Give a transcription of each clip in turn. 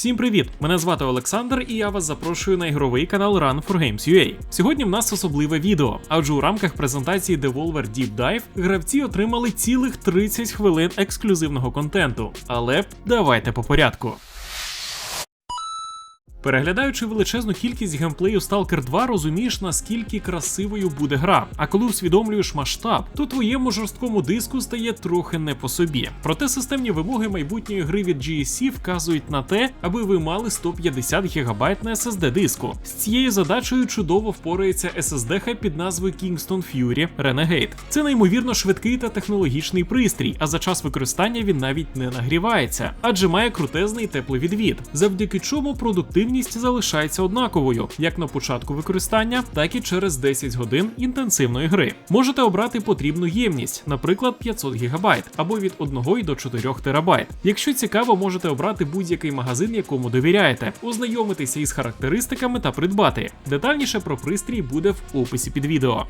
Всім привіт! Мене звати Олександр, і я вас запрошую на ігровий канал Run for Games UA. Сьогодні в нас особливе відео, адже у рамках презентації Devolver Deep Dive гравці отримали цілих 30 хвилин ексклюзивного контенту. Але давайте по порядку. Переглядаючи величезну кількість геймплею Stalker 2, розумієш, наскільки красивою буде гра. А коли усвідомлюєш масштаб, то твоєму жорсткому диску стає трохи не по собі. Проте системні вимоги майбутньої гри від GSC вказують на те, аби ви мали 150 ГБ на SSD диску. З цією задачею чудово впорається SSD під назвою Kingston Fury Renegade. Це неймовірно швидкий та технологічний пристрій, а за час використання він навіть не нагрівається, адже має крутезний тепловідвід, завдяки чому продуктивність залишається однаковою, як на початку використання, так і через 10 годин інтенсивної гри. Можете обрати потрібну ємність, наприклад, 500 ГБ або від 1 до 4 ТБ. Якщо цікаво, можете обрати будь-який магазин, якому довіряєте, ознайомитися із характеристиками та придбати. Детальніше про пристрій буде в описі під відео.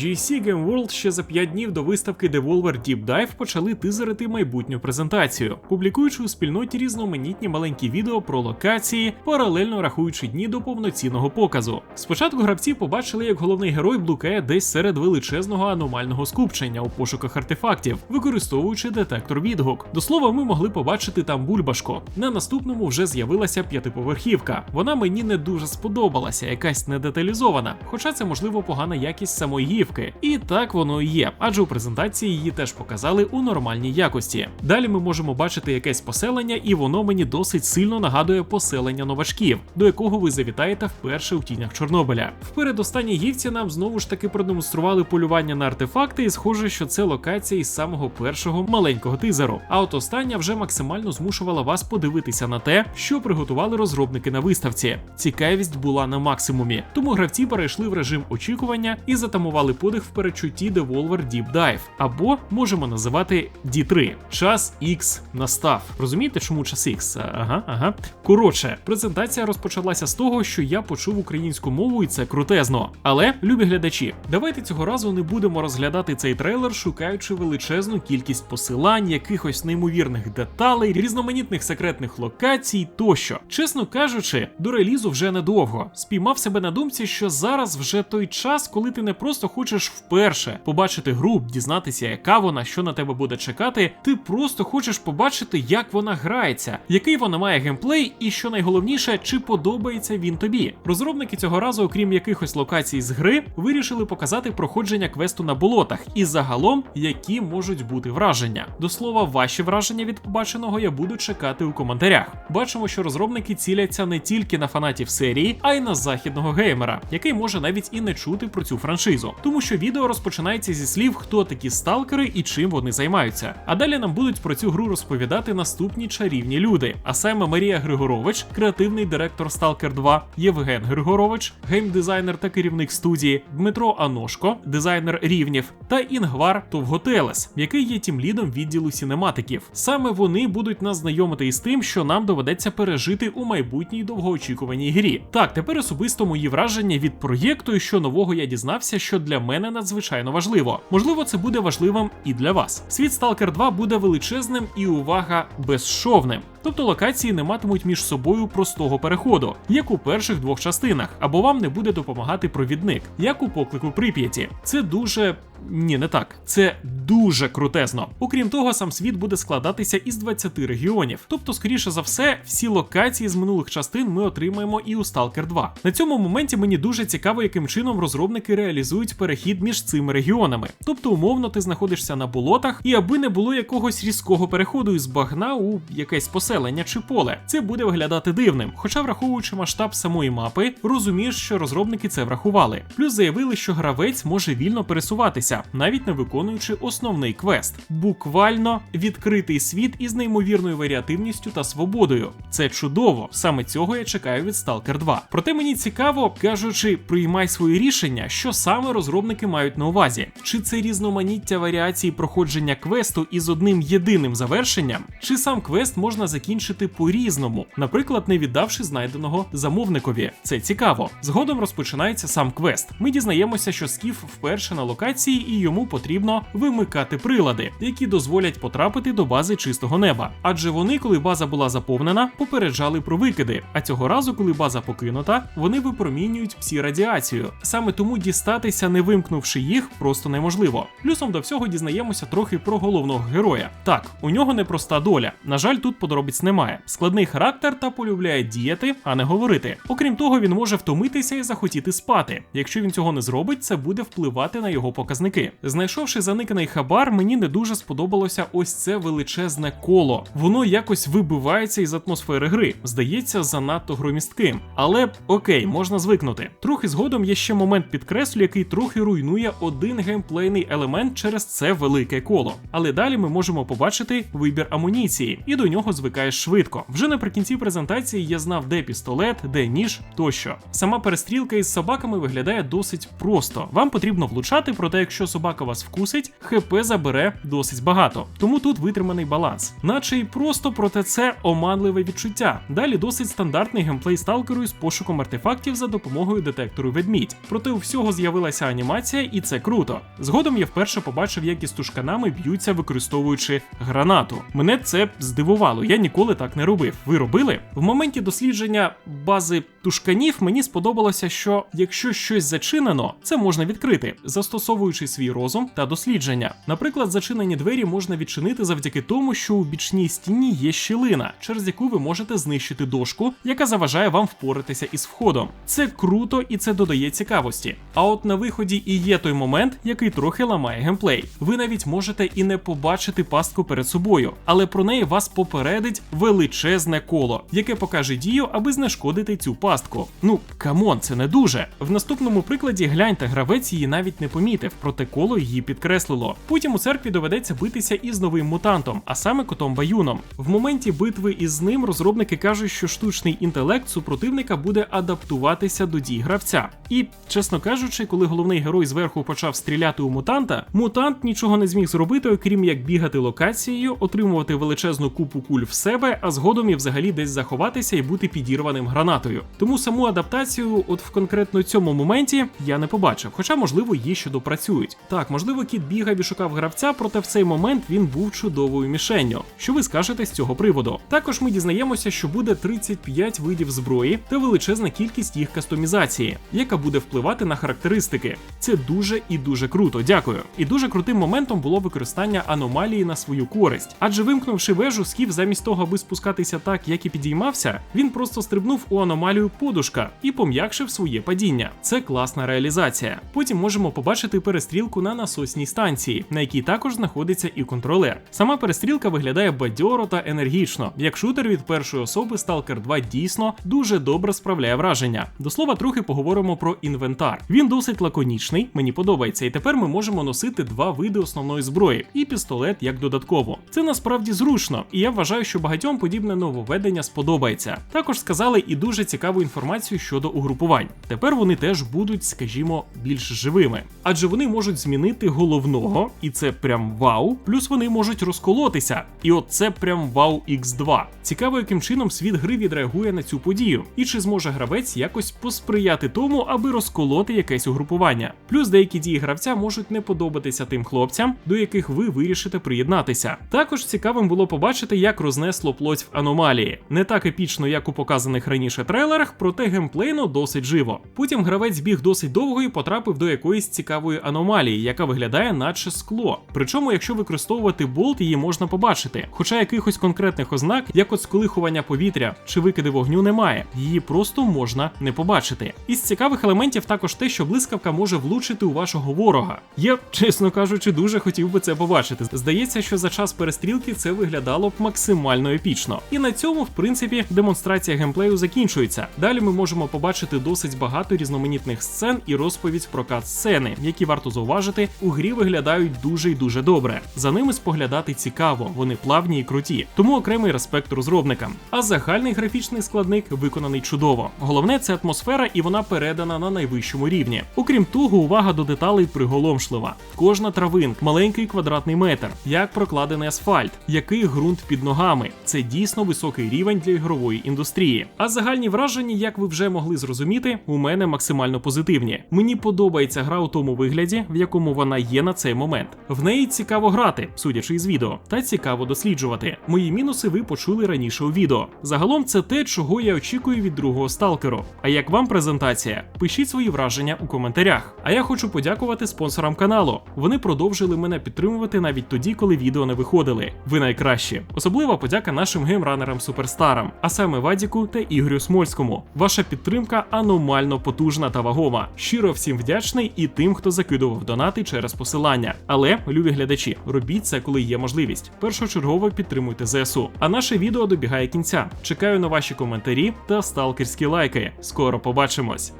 GSC Game World ще за 5 днів до виставки Devolver Deep Dive почали тизерити майбутню презентацію, публікуючи у спільноті різноманітні маленькі відео про локації, паралельно рахуючи дні до повноцінного показу. Спочатку гравці побачили, як головний герой блукає десь серед величезного аномального скупчення у пошуках артефактів, використовуючи детектор відгук. До слова, ми могли побачити там бульбашку. На наступному вже з'явилася п'ятиповерхівка. Вона мені не дуже сподобалася, якась недеталізована, хоча це можливо погана якість самої гівки. І так воно і є, адже у презентації її теж показали у нормальній якості. Далі ми можемо бачити якесь поселення, і воно мені досить сильно нагадує поселення новачків, до якого ви завітаєте вперше у тінях Чорнобиля. В передостанній гівці нам знову ж таки продемонстрували полювання на артефакти, і схоже, що це локація із самого першого маленького тизеру. А от остання вже максимально змушувала вас подивитися на те, що приготували розробники на виставці. Цікавість була на максимумі, тому гравці перейшли в режим очікування і затамували подих в перечутті Devolver Deep Dive, або можемо називати D3. Час X настав. Розумієте, чому час X? Ага, ага. Коротше, презентація розпочалася з того, що я почув українську мову, і це крутезно. Але, любі глядачі, давайте цього разу не будемо розглядати цей трейлер, шукаючи величезну кількість посилань, якихось неймовірних деталей, різноманітних секретних локацій тощо. Чесно кажучи, до релізу вже недовго. Спіймав себе на думці, що зараз вже той час, коли ти не просто хочеш вперше побачити гру, дізнатися, яка вона, що на тебе буде чекати. Ти просто хочеш побачити, як вона грається, який вона має геймплей, і що найголовніше, чи подобається він тобі. Розробники цього разу, окрім якихось локацій з гри, вирішили показати проходження квесту на болотах і загалом, які можуть бути враження. До слова, ваші враження від побаченого я буду чекати у коментарях. Бачимо, що розробники ціляться не тільки на фанатів серії, а й на західного геймера, який може навіть і не чути про цю франшизу, тому що відео розпочинається зі слів, хто такі сталкери і чим вони займаються. А далі нам будуть про цю гру розповідати наступні чарівні люди. А саме Марія Григорович, креативний директор Stalker 2, Євген Григорович, геймдизайнер та керівник студії, Дмитро Аношко, дизайнер рівнів, та Інгвар Товготелес, який є тімлідом відділу сінематиків. Саме вони будуть нас знайомити із тим, що нам доведеться пережити у майбутній довгоочікуваній грі. Так, тепер особисто мої враження від проєкту, і що нового я дізнався, що для мене надзвичайно важливо. Можливо, це буде важливим і для вас. Світ Stalker 2 буде величезним і увага безшовним. Тобто локації не матимуть між собою простого переходу, як у перших двох частинах, або вам не буде допомагати провідник, як у поклику Прип'яті. Це дуже. Ні, не так. Це дуже крутезно. Окрім того, сам світ буде складатися із 20 регіонів. Тобто, скоріше за все, всі локації з минулих частин ми отримаємо і у Stalker 2. На цьому моменті мені дуже цікаво, яким чином розробники реалізують перехід між цими регіонами. Тобто, умовно, ти знаходишся на болотах, і аби не було якогось різкого переходу із багна у якесь поселення чи поле, це буде виглядати дивним. Хоча, враховуючи масштаб самої мапи, розумієш, що розробники це врахували. Плюс заявили, що гравець може вільно пересуватися, навіть не виконуючи основний квест. Буквально відкритий світ із неймовірною варіативністю та свободою. Це чудово. Саме цього я чекаю від Stalker 2. Проте мені цікаво, кажучи, приймай свої рішення, що саме розробники мають на увазі. Чи це різноманіття варіацій проходження квесту із одним єдиним завершенням, чи сам квест можна закінчити закінчити по-різному, наприклад, не віддавши знайденого замовникові. Це цікаво. Згодом розпочинається сам квест. Ми дізнаємося, що Скіф вперше на локації, і йому потрібно вимикати прилади, які дозволять потрапити до бази чистого неба. Адже вони, коли база була заповнена, попереджали про викиди. А цього разу, коли база покинута, вони випромінюють псі радіацію. Саме тому дістатися, не вимкнувши їх, просто неможливо. Плюсом до всього дізнаємося трохи про головного героя. Так, у нього непроста доля. На жаль, тут подробиць немає. Складний характер та полюбляє діяти, а не говорити. Окрім того, він може втомитися і захотіти спати. Якщо він цього не зробить, це буде впливати на його показники. Знайшовши заниканий хабар, мені не дуже сподобалося ось це величезне коло. Воно якось вибивається із атмосфери гри. Здається, занадто громістким. Але окей, можна звикнути. Трохи згодом є ще момент підкреслю, який трохи руйнує один геймплейний елемент через це велике коло. Але далі ми можемо побачити вибір амуніції, і до нього звикаєш швидко. Вже наприкінці презентації я знав, де пістолет, де ніж тощо. Сама перестрілка із собаками виглядає досить просто. Вам потрібно влучати, проте якщо собака вас вкусить, ХП забере досить багато. Тому тут витриманий баланс. Наче й просто, проте це оманливе відчуття. Далі досить стандартний геймплей сталкеру із пошуком артефактів за допомогою детектору ведмідь. Проте у всього з'явилася анімація, і це круто. Згодом я вперше побачив, як із тушканами б'ються, використовуючи гранату. Мене це здивувало, я ніколи так не робив. Ви робили? В моменті дослідження бази тушканів мені сподобалося, що якщо щось зачинено, це можна відкрити, застосовуючи свій розум та дослідження. Наприклад, зачинені двері можна відчинити завдяки тому, що у бічній стіні є щілина, через яку ви можете знищити дошку, яка заважає вам впоратися із входом. Це круто і це додає цікавості. А от на виході і є той момент, який трохи ламає геймплей. Ви навіть можете і не побачити пастку перед собою, але про неї вас попередить величезне коло, яке покаже дію, аби знешкодити цю пастку. Ну камон, це не дуже. В наступному прикладі гляньте, гравець її навіть не помітив, проте коло її підкреслило. Потім у церкві доведеться битися із новим мутантом, а саме котом Баюном. В моменті битви із ним розробники кажуть, що штучний інтелект супротивника буде адаптуватися до дій гравця. І, чесно кажучи, коли головний герой зверху почав стріляти у мутанта, мутант нічого не зміг зробити, окрім як бігати локацією, отримувати величезну купу куль в себе, а згодом і взагалі десь заховатися і бути підірваним гранатою. Тому саму адаптацію, от в конкретно цьому моменті, я не побачив, хоча, можливо, її ще допрацюють. Так, можливо, кіт бігав і шукав гравця, проте в цей момент він був чудовою мішенню. Що ви скажете з цього приводу? Також ми дізнаємося, що буде 35 видів зброї та величезна кількість їх кастомізації, яка буде впливати на характеристики. Це дуже і дуже круто. Дякую. І дуже крутим моментом було використання аномалії на свою користь. Адже вимкнувши вежу, скіф замість того, аби спускатися так, як і підіймався, він просто стрибнув у аномалію подушка і пом'якшив своє падіння. Це класна реалізація. Потім можемо побачити перестрілку на насосній станції, на якій також знаходиться і контролер. Сама перестрілка виглядає бадьоро та енергічно. Як шутер від першої особи, Stalker 2 дійсно дуже добре справляє враження. До слова, трохи поговоримо про інвентар. Він досить лаконічний, мені подобається, і тепер ми можемо носити два види основної зброї і пістолет як додатково. Це насправді зручно, і я вважаю, що багатьом подібне нововведення сподобається. Також сказали і дуже цікаву інформацію щодо угрупувань. Тепер вони теж будуть, скажімо, більш живими, адже вони можуть змінити головного, і це прям вау. Плюс вони можуть розколотися, і от це прям вау X2. Цікаво, яким чином світ гри відреагує на цю подію, і чи зможе гравець якось посприяти тому, аби розколоти якесь угрупування. Плюс деякі дії гравця можуть не подобатися тим хлопцям, до яких ви вирішите приєднатися. Також цікавим було побачити, як рознесло плоть в аномалії. Не так епічно, як у показаних раніше трейлерах, проте геймплейно досить живо. Потім гравець біг досить довго і потрапив до якоїсь цікавої аномалії, яка виглядає наче скло. Причому, якщо використовувати болт, її можна побачити. Хоча якихось конкретних ознак, як от сколихування повітря чи викиди вогню, немає. Її просто можна не побачити. Із цікавих елементів також те, що блискавка може влучити у вашого ворога. Я, чесно кажучи, дуже хотів би це побачити. Здається, що за час перестрілки це виглядало б максимально епічно. І на цьому, в принципі, демонстрація геймплею закінчується. Далі ми можемо побачити досить багато різноманітних сцен і розповідь про кат-сцени, які варто зауважити, у грі виглядають дуже й дуже добре. За ними споглядати цікаво, вони плавні і круті. Тому окремий респект розробникам. А загальний графічний складник виконаний чудово. Головне це атмосфера, і вона передана на найвищому рівні. Окрім того, увага до деталей приголомшлива. Кожна травинка, маленький квадратний метр, як прокладений асфальт, який ґрунт під ногами, Це дійсно високий рівень для ігрової індустрії. А загальні враження, як ви вже могли зрозуміти, у мене максимально позитивні. Мені подобається гра у тому вигляді, в якому вона є на цей момент. В неї цікаво грати, судячи із відео, та цікаво досліджувати. Мої мінуси ви почули раніше у відео. Загалом це те, чого я очікую від другого сталкеру. А як вам презентація? Пишіть свої враження у коментарях. А я хочу подякувати спонсорам каналу. Вони продовжили мене підтримувати навіть тоді, коли відео не виходили. Ви найкращі. Особлива подяка нашим геймранерам суперстарам, а саме Вадіку та Ігорю Смольському. Ваша підтримка аномально потужна та вагома. Щиро всім вдячний і тим, хто закидував донати через посилання. Але, любі глядачі, робіть це, коли є можливість. Першочергово підтримуйте ЗСУ. А наше відео добігає кінця. Чекаю на ваші коментарі та сталкерські лайки. Скоро побачимось.